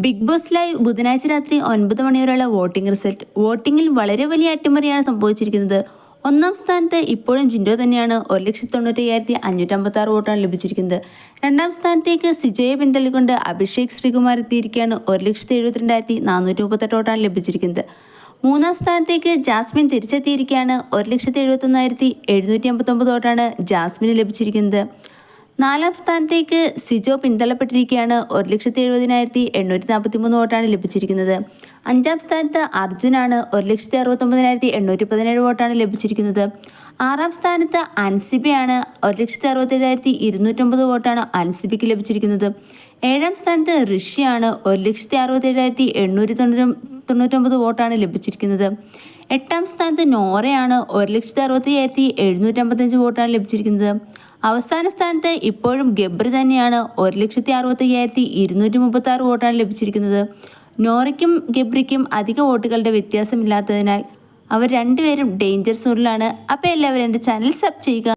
Big boss live ബുധനാഴ്ച രാത്രി ഒൻപത് മണിവരെയുള്ള വോട്ടിംഗ് റിസൾട്ട്. വോട്ടിംഗിൽ വളരെ വലിയ അട്ടിമറിയാണ് സംഭവിച്ചിരിക്കുന്നത്. ഒന്നാം സ്ഥാനത്ത് ഇപ്പോഴും ജിൻഡോ തന്നെയാണ്. ഒരു ലക്ഷത്തി തൊണ്ണൂറ്റി അയ്യായിരത്തി അഞ്ഞൂറ്റമ്പത്തി ആറ് വോട്ടാണ് ലഭിച്ചിരിക്കുന്നത്. രണ്ടാം സ്ഥാനത്തേക്ക് സിജയെ പിന്തള്ളിക്കൊണ്ട് അഭിഷേക് ശ്രീകുമാർ എത്തിയിരിക്കുകയാണ് ഒരു ലക്ഷത്തി എഴുപത്തിരണ്ടായിരത്തി നാനൂറ്റി മുപ്പത്തെട്ട് വോട്ടാണ് ലഭിച്ചിരിക്കുന്നത്. മൂന്നാം സ്ഥാനത്തേക്ക് ജാസ്മിൻ തിരിച്ചെത്തിയിരിക്കുകയാണ് ഒരു ലക്ഷത്തി എഴുപത്തൊന്നായിരത്തി എഴുന്നൂറ്റി അമ്പത്തൊമ്പത് വോട്ടാണ് ജാസ്മിന് ലഭിച്ചിരിക്കുന്നത്. നാലാം സ്ഥാനത്തേക്ക് സിജോ പിന്തള്ളപ്പെട്ടിരിക്കുകയാണ്. ഒരു ലക്ഷത്തി എഴുപതിനായിരത്തി എണ്ണൂറ്റി നാൽപ്പത്തി മൂന്ന് വോട്ടാണ് ലഭിച്ചിരിക്കുന്നത്. അഞ്ചാം സ്ഥാനത്ത് അർജുനാണ് ഒരു ലക്ഷത്തി അറുപത്തൊമ്പതിനായിരത്തി എണ്ണൂറ്റി പതിനേഴ് വോട്ടാണ് ലഭിച്ചിരിക്കുന്നത്. ആറാം സ്ഥാനത്ത് അൻസിബയാണ് ഒരു ലക്ഷത്തി അറുപത്തേഴായിരത്തി ഇരുന്നൂറ്റമ്പത് വോട്ടാണ് അൻസിബിക്ക് ലഭിച്ചിരിക്കുന്നത്. ഏഴാം സ്ഥാനത്ത് ഋഷിയാണ് ഒരു ലക്ഷത്തി അറുപത്തേഴായിരത്തി എണ്ണൂറ്റി തൊണ്ണൂറ്റി തൊണ്ണൂറ്റൊമ്പത് വോട്ടാണ് ലഭിച്ചിരിക്കുന്നത്. എട്ടാം സ്ഥാനത്ത് നോറയാണ് ഒരു ലക്ഷത്തി അറുപത്തി അയ്യായിരത്തി എഴുന്നൂറ്റമ്പത്തഞ്ച് വോട്ടാണ് ലഭിച്ചിരിക്കുന്നത്. അവസാന സ്ഥാനത്ത് ഇപ്പോഴും ഗബ്രി തന്നെയാണ് ഒരു ലക്ഷത്തി അറുപത്തി അയ്യായിരത്തി ഇരുന്നൂറ്റി മുപ്പത്തി ആറ് വോട്ടാണ് ലഭിച്ചിരിക്കുന്നത്. നോറയ്ക്കും ഗബ്രിക്കും അധിക വോട്ടുകളുടെ വ്യത്യാസമില്ലാത്തതിനാൽ അവർ രണ്ടുപേരും ഡേഞ്ചർ സോണിലാണ്. അപ്പോൾ എല്ലാവരും എന്റെ ചാനൽ സബ് ചെയ്യുക.